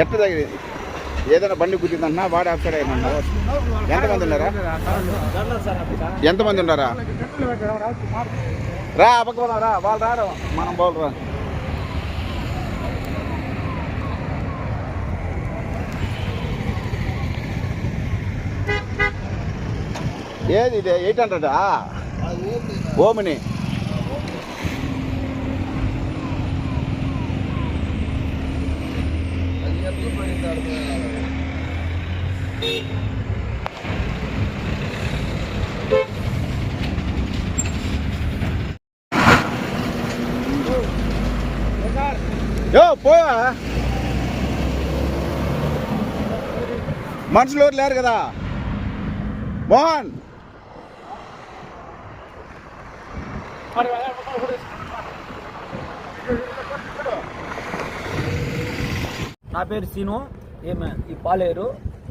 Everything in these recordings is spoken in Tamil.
ఎట్ట తగిలి ఏదైనా బండి గుద్దిందన్నా వాడు అక్కడ ఎంతమంది ఉన్నారా? ఎంతమంది ఉన్నారా? రా అప్పకపోదాం రా వాళ్ళు రారు. మనం పోలరా ఏది ఇది ఎయిట్ హండ్రెడా? ఓమిని. யோ போயா? மனசுல ஊர்ல இருக்குதா? மோகன்! నా పేరు సీను. ఏమే ఈ పాలేరు.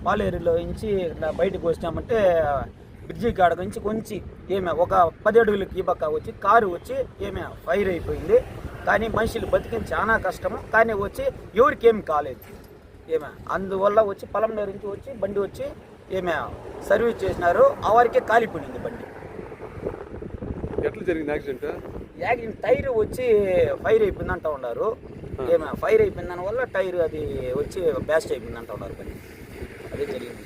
పాలేరులో నుంచి ఇట్లా బయటకు వచ్చినామంటే బ్రిడ్జి కాడ నుంచి కొంచెం ఏమే ఒక పది అడుగులకి ఈ పక్క వచ్చి కారు వచ్చి ఏమే ఫైర్ అయిపోయింది. కానీ మనుషులు బతికిన చాలా కష్టము. కానీ వచ్చి ఎవరికి ఏమి కాలేదు. ఏమే అందువల్ల వచ్చి పొలంనేరు నుంచి వచ్చి బండి వచ్చి ఏమే సర్వీస్ చేసినారు. ఆ వారికే కాలిపోయింది బండి. ఎట్లా జరిగింది యాక్సిడెంట్? యాక్సిడెంట్ టైర్ వచ్చి ఫైర్ అయిపోయింది అంటూ ఉన్నారు. ఫైర్ అయిపోయింది దాని వల్ల టైర్ అది వచ్చి బ్యాస్ట్ అయిపోయింది ఉన్నారు పని అదే జరిగింది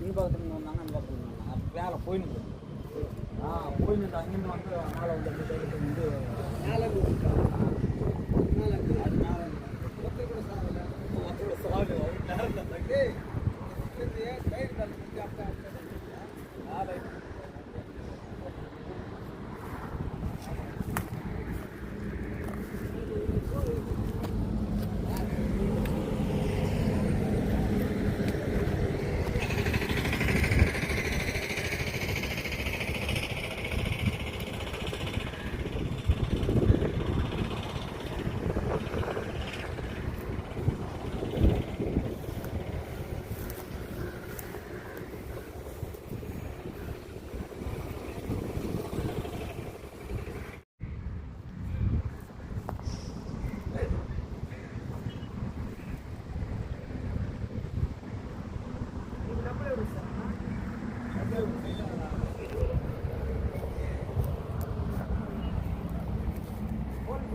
பின்பக்கத்துலேருந்து வந்தாங்க நல்லா போயிருந்தாங்க வேலை போயிருந்து ஆ போயிருந்து அங்கேருந்து வந்து மேலே வந்து வந்து மேலே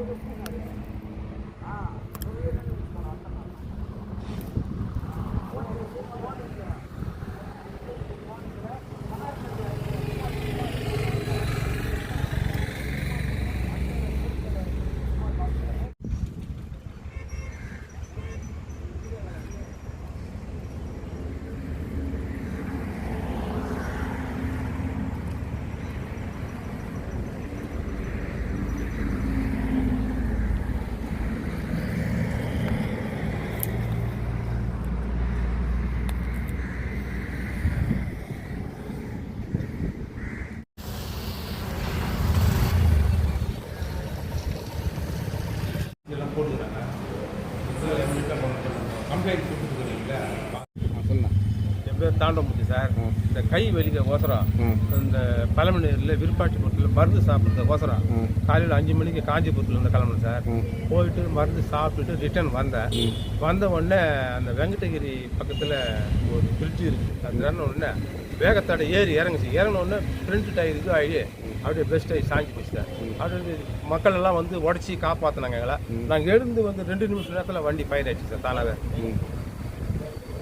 又碰到人啊。என் பேர் தாண்டவமூர்த்தி சார். இந்த கை வலிக்க ஓசரம். இந்த பழமணியில் விருப்பாட்டிபுரத்தில் மருந்து சாப்பிட்றது ஓசரம். காலையில் அஞ்சு மணிக்கு காஞ்சிபுரத்தில் இருந்து கிளம்புனேன் சார். போயிட்டு மருந்து சாப்பிட்டுட்டு ரிட்டர்ன் வந்தேன். வந்த உடனே அந்த வெங்கடகிரி பக்கத்தில் ஒரு பிரிட்ஜ் இருக்குது இறங்கின உடனே வேகத்தடை ஏறி இறங்குச்சு. இறங்கின உடனே ஃப்ரண்ட் டயர் இது ஆகி அப்படியே பெஸ்ட் ஆகி சாஞ்சி போச்சுட்டார் அப்படியே மக்கள் எல்லாம் வந்து உடச்சி காப்பாற்றினாங்க எங்களை. நாங்கள் எழுந்து வந்து ரெண்டு நிமிஷம் நேரத்தில் வண்டி ஃபயர் ஆயிடுச்சு சார் தானாவே. ம்.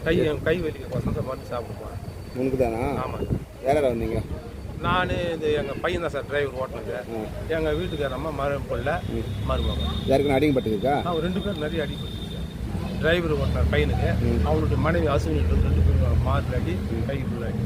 கை கை வலிக்க வசந்த மருந்து சாப்பிட போகிறேன் உனக்கு தானா ஆமாம் யார் யார் வந்தீங்க? நான் இது எங்கள் பையன் தான் சார் டிரைவர் ஓட்டினது. எங்கள் வீட்டுக்கார அம்மா மரும பிள்ளை மருமகன். யாருக்குன்னு அடிக்கப்பட்டிருக்கா அவன் ரெண்டு பேரும் நிறைய அடிபட்டுச்சு டிரைவர் ஓட்டினார் பையனுக்கு அவனுடைய மனைவி அசுவினிட்டு ரெண்டு பேரும் மாறு அடி கை அடி